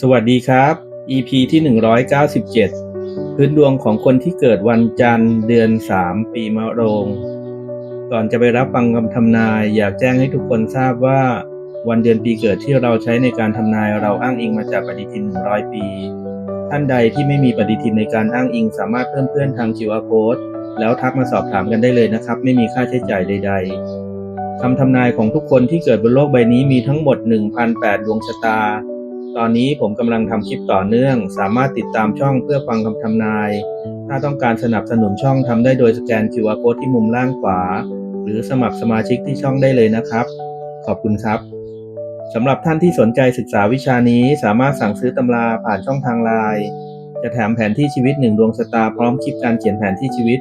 สวัสดีครับ EP ที่ 197 พื้นดวงของคนที่เกิดวันจันทร์เดือน 3 ปีมะโรง ก่อนจะไปรับฟังคำทำนาย อยากแจ้งให้ทุกคนทราบว่า วันเดือนปีเกิดที่เราใช้ในการทำนายเราอ้างอิงมาจากปฏิทิน 100 ปี ท่านใดที่ไม่มีปฏิทินในการอ้างอิงสามารถเพิ่มเพื่อนทาง QR Code แล้วทักมาสอบถามกันได้เลยนะครับ ไม่มีค่าใช้จ่ายใด ๆคำทำนายของทุกคนที่เกิดบนโลกใบนี้มีทั้งหมด 1,008 ดวงชะตา ตอนนี้ผมกำลังทำคลิปต่อเนื่อง สามารถติดตามช่องเพื่อฟังคำทำนาย ถ้าต้องการสนับสนุนช่องทำได้โดยสแกน QR Code ที่มุมล่างขวา หรือสมัครสมาชิกที่ช่องได้เลยนะครับ ขอบคุณครับสำหรับท่านที่สนใจศึกษาวิชานี้ สามารถสั่งซื้อตำราผ่านช่องทางไลน์จะแถมแผนที่ชีวิตหนึ่งดวงชะตาพร้อมคลิปการเขียนแผนที่ชีวิต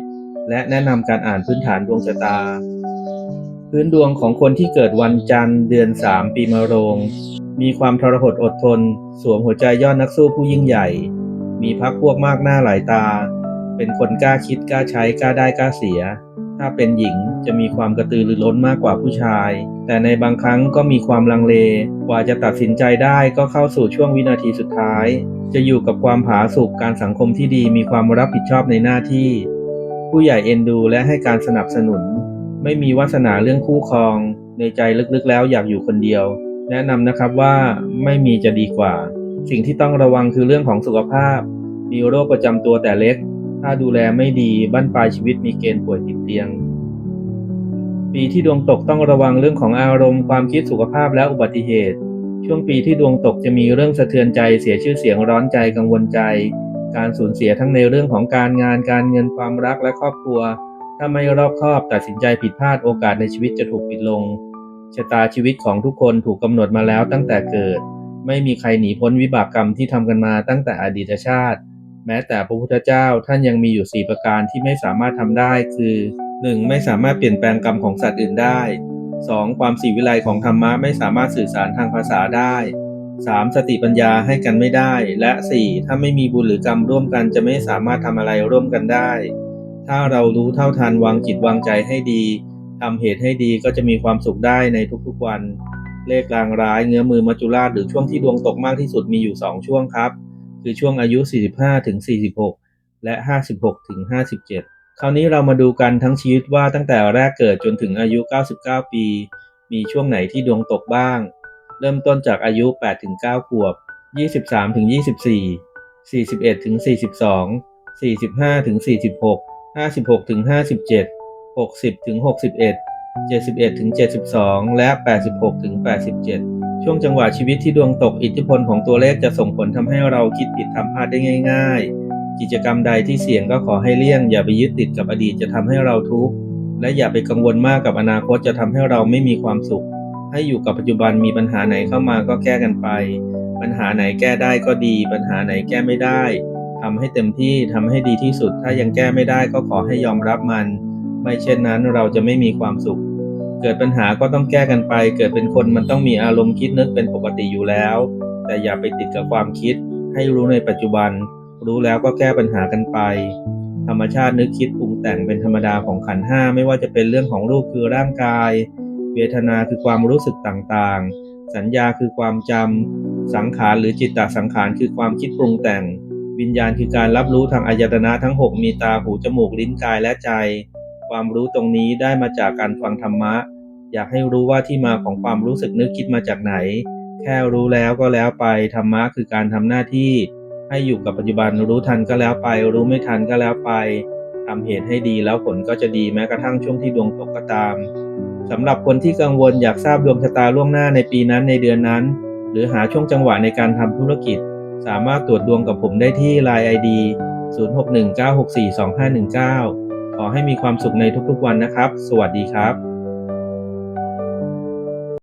และแนะนำการอ่านพื้นฐานดวงชะตา พื้นดวงของคนที่เกิดวันจันทร์เดือน 3 ปีมะโรง มีความทรหดอดทน สวมหัวใจยอดนักสู้ผู้ยิ่งใหญ่ มีพักพวกมากหน้าหลายตา เป็นคนกล้าคิดกล้าใช้กล้าได้กล้าเสีย ถ้าเป็นหญิงจะมีความกระตือรือร้นมากกว่าผู้ชาย แต่ในบางครั้งก็มีความลังเล กว่าจะตัดสินใจได้ก็เข้าสู่ช่วงวินาทีสุดท้าย จะอยู่กับความผาสุกการสังคมที่ดีมีความรับผิดชอบในหน้าที่ ผู้ใหญ่เอ็นดูและให้การสนับสนุน ไม่มีวาสนาเรื่องคู่ครอง ในใจลึกๆแล้วอยากอยู่คนเดียว แนะนำนะครับว่าไม่มีจะดีกว่า สิ่งที่ต้องระวังคือเรื่องของสุขภาพ มีโรคประจำตัวแต่เล็ก ถ้าดูแลไม่ดีบั้นปลายชีวิตมีเกณฑ์ป่วยติดเตียง ปีที่ดวงตกต้องระวังเรื่องของอารมณ์ความคิดสุขภาพและอุบัติเหตุ ช่วงปีที่ดวงตกจะมีเรื่องสะเทือนใจเสียชื่อเสียงร้อนใจกังวลใจ การสูญเสียทั้งในเรื่องของการงานการเงินความรักและครอบครัว ถ้าไม่รอบคอบตัดสินใจผิดพลาดโอกาสในชีวิตจะถูกปิดลง ชะตาชีวิตของทุกคนถูกกำหนดมาแล้วตั้งแต่เกิด ไม่มีใครหนีพ้นวิบากกรรมที่ทำกันมาตั้งแต่อดีตชาติ แม้แต่พระพุทธเจ้าท่านยังมีอยู่ 4 ประการที่ไม่สามารถทำได้คือ 1. ไม่สามารถเปลี่ยนแปลงกรรมของสัตว์อื่นได้ 2. ความสีวิไลของธรรมะไม่สามารถสื่อสารทางภาษาได้ 3. สติปัญญาให้กันไม่ได้ และ 4. ถ้าไม่มีบุญหรือกรรมร่วมกันจะไม่สามารถทำอะไรร่วมกันได้ ถ้าเรารู้เท่าทันวางจิตวางใจให้ดี ทำเหตุให้ดีก็จะมีความสุขได้ในทุกๆวัน เลขรางร้ายเงื้อมือมัจจุราชหรือช่วงที่ดวงตกมากที่สุดมีอยู่ 2 ช่วงครับ คือช่วงอายุ 45ถึง46 และ 56ถึง57 คราวนี้เรามาดูกันทั้งชีวิตว่าตั้งแต่แรกเกิดจนถึงอายุ 99 ปี มีช่วงไหนที่ดวงตกบ้าง เริ่มต้นจากอายุ8ถึง9ขวบ 23ถึง24 41ถึง42 45ถึง46 56ถึง57 60ถึง61 71ถึง72 และ 86ถึง87 ช่วงจังหวะชีวิตที่ดวงตกอิทธิพลของตัวเลขจะส่งผลทำให้เราคิดผิดทำพลาดได้ง่าย ๆ กิจกรรมใดที่เสี่ยงก็ขอให้เลี่ยง อย่าไปยึดติดกับอดีตจะทำให้เราทุกข์และอย่าไปกังวลมากกับอนาคตจะทำให้เราไม่มีความสุข ให้อยู่กับปัจจุบันมีปัญหาไหนเข้ามาก็แก้กันไป ปัญหาไหนแก้ได้ก็ดี ปัญหาไหนแก้ไม่ได้ทำให้เต็มที่ทำให้ดีที่สุด ถ้ายังแก้ไม่ได้ก็ขอให้ยอมรับมัน ไม่เช่นนั้นเราจะไม่มีความสุข เกิดปัญหาก็ต้องแก้กันไป เกิดเป็นคนมันต้องมีอารมณ์คิดนึกเป็นปกติอยู่แล้ว แต่อย่าไปติดกับความคิด ให้รู้ในปัจจุบัน รู้แล้วก็แก้ปัญหากันไป ธรรมชาตินึกคิดปรุงแต่งเป็นธรรมดาของขันห้าไม่ว่าจะเป็นเรื่องของรูปคือร่างกาย เวทนาคือความรู้สึกต่างๆ สัญญาคือความจำสังขารหรือจิตตสังขารคือความคิดปรุงแต่งวิญญาณคือการรับรู้ทางอายตนะทั้ง 6 มีตาหูจมูกลิ้นกายและใจ ความรู้ตรงนี้ได้มาจากการฟังธรรมะ อยากให้รู้ว่าที่มาของความรู้สึกนึกคิดมาจากไหน แค่รู้แล้วก็แล้วไปธรรมะคือการทำหน้าที่ ให้อยู่กับปัจจุบันรู้ทันก็แล้วไป รู้ไม่ทันก็แล้วไปทำเหตุให้ดีแล้วผลก็จะดีแม้กระทั่งช่วงที่ดวงตกก็ตามสำหรับคนที่กังวลอยากทราบดวงชะตาล่วงหน้าในปีนั้นในเดือนนั้น หรือหาช่วงจังหวะในการทำธุรกิจ สามารถตรวจดวงกับผมได้ที่ Line ID 0619642519 ขอให้มีความสุขในทุกๆวันนะครับ สวัสดีครับ